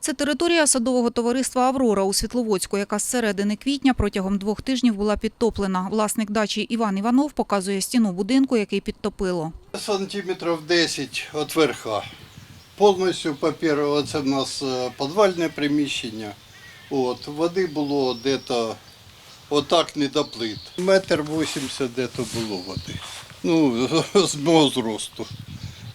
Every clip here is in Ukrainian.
Це територія садового товариства «Аврора» у Світловодську, яка з середини квітня протягом двох тижнів була підтоплена. Власник дачі Іван Іванов показує стіну будинку, який підтопило. Сантиметрів 10 від верха. Повністю, по-перше, це в нас е, підвальне приміщення. От, води було дето отак не до плит. Метр 80 дето було води. Ну, з мого зросту.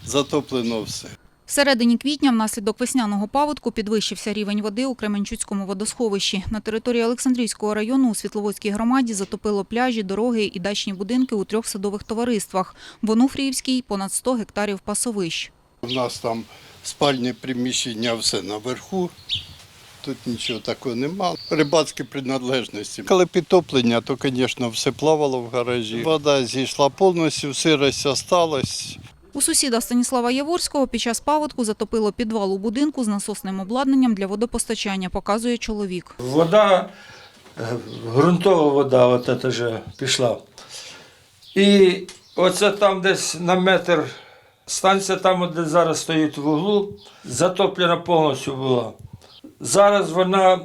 Затоплено все. В середині квітня внаслідок весняного паводку підвищився рівень води у Кременчуцькому водосховищі. На території Олександрійського району у Світловодській громаді затопило пляжі, дороги і дачні будинки у трьох садових товариствах. В Онуфріївській – понад 100 гектарів пасовищ. У нас там спальне приміщення все наверху. Тут нічого такого нема. Рибацькі приналежності. Коли підтоплення, то, звісно, все плавало в гаражі. Вода зійшла повністю, сирость залишилась. У сусіда Станіслава Яворського під час паводку затопило підвал у будинку з насосним обладнанням для водопостачання, показує чоловік. Вода, е, ґрунтова вода, от це вже пішла. І оце там десь на метр станція, там, де зараз стоїть в углу, затоплена повністю була. Зараз вона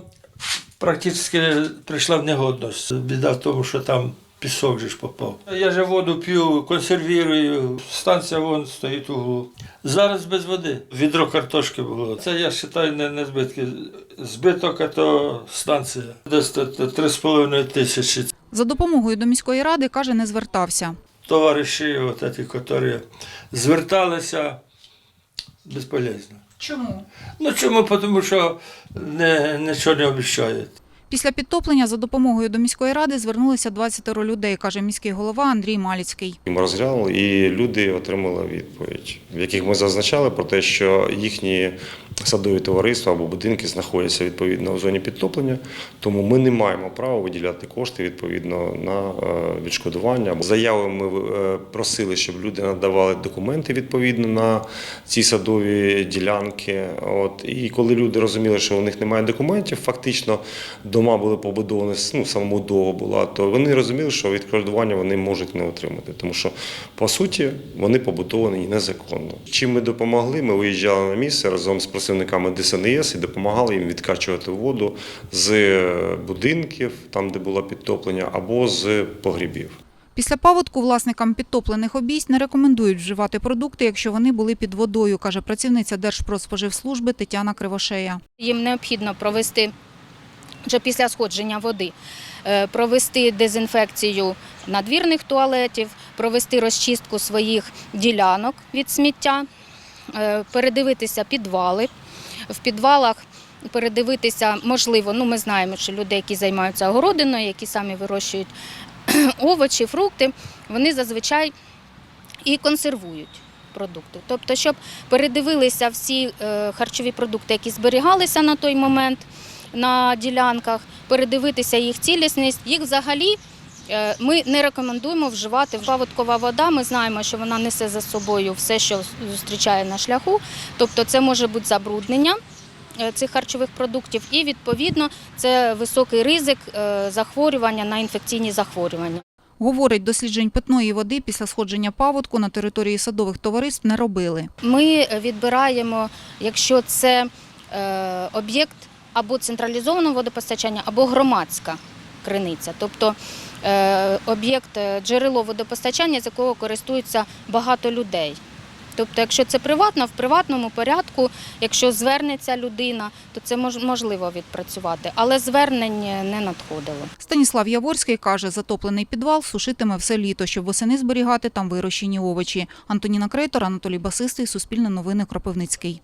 практично прийшла в негодність. Біда в тому, що там пісок же ж попав. Я же воду п'ю, консервірую, станція вон стоїть углу. Зараз без води. Відро картошки було. Це я вважаю не, не збитки. Збиток – то станція. Десь то- то 3,5 тисячі. За допомогою до міської ради, каже, не звертався. Товариші, от ці, які зверталися безполезно. Чому? Ну чому? Тому що не, нічого не обіцяють. Після підтоплення за допомогою до міської ради звернулися 20 людей, каже міський голова Андрій Маліцький. Ми розглянули, і люди отримали відповідь, в яких ми зазначали про те, що їхні садові товариства або будинки знаходяться відповідно в зоні підтоплення, тому ми не маємо права виділяти кошти відповідно на е, відшкодування. Заяви ми е, просили, щоб люди надавали документи відповідно на ці садові ділянки. От і коли люди розуміли, що у них немає документів, фактично дома були побудовані, ну самобудова була, то вони розуміли, що відшкодування вони можуть не отримати, тому що по суті вони побудовані незаконно. Чим ми допомогли? Ми виїжджали на місце разом з представниками ДСНС і допомагали їм відкачувати воду з будинків, там де було підтоплення, або з погрібів. Після паводку власникам підтоплених обійсть не рекомендують вживати продукти, якщо вони були під водою, каже працівниця Держпродспоживслужби Тетяна Кривошея. Їм необхідно провести вже після сходження води, е, провести дезінфекцію надвірних туалетів, провести розчистку своїх ділянок від сміття, е, передивитися підвали. В підвалах передивитися, можливо, ну ми знаємо, що люди, які займаються огородиною, які самі вирощують овочі, фрукти, вони зазвичай і консервують продукти. Тобто, щоб передивилися всі е, харчові продукти, які зберігалися на той момент на ділянках, передивитися їх цілісність. Їх взагалі ми не рекомендуємо вживати. Паводкова вода, ми знаємо, що вона несе за собою все, що зустрічає на шляху. Тобто це може бути забруднення е, цих харчових продуктів, і відповідно це високий ризик е, захворювання на інфекційні захворювання. Говорить, досліджень питної води після сходження паводку на території садових товариств не робили. Ми відбираємо, якщо це е, об'єкт або централізованого водопостачання, або громадська криниця, тобто е, об'єкт е, джерело водопостачання, з якого користується багато людей. Тобто, якщо це приватно, в приватному порядку, якщо звернеться людина, то це можливо відпрацювати, але звернень не надходило. Станіслав Яворський каже, затоплений підвал сушитиме все літо, щоб восени зберігати там вирощені овочі. Антоніна Крейтор, Анатолій Басистий, Суспільне новини, Кропивницький.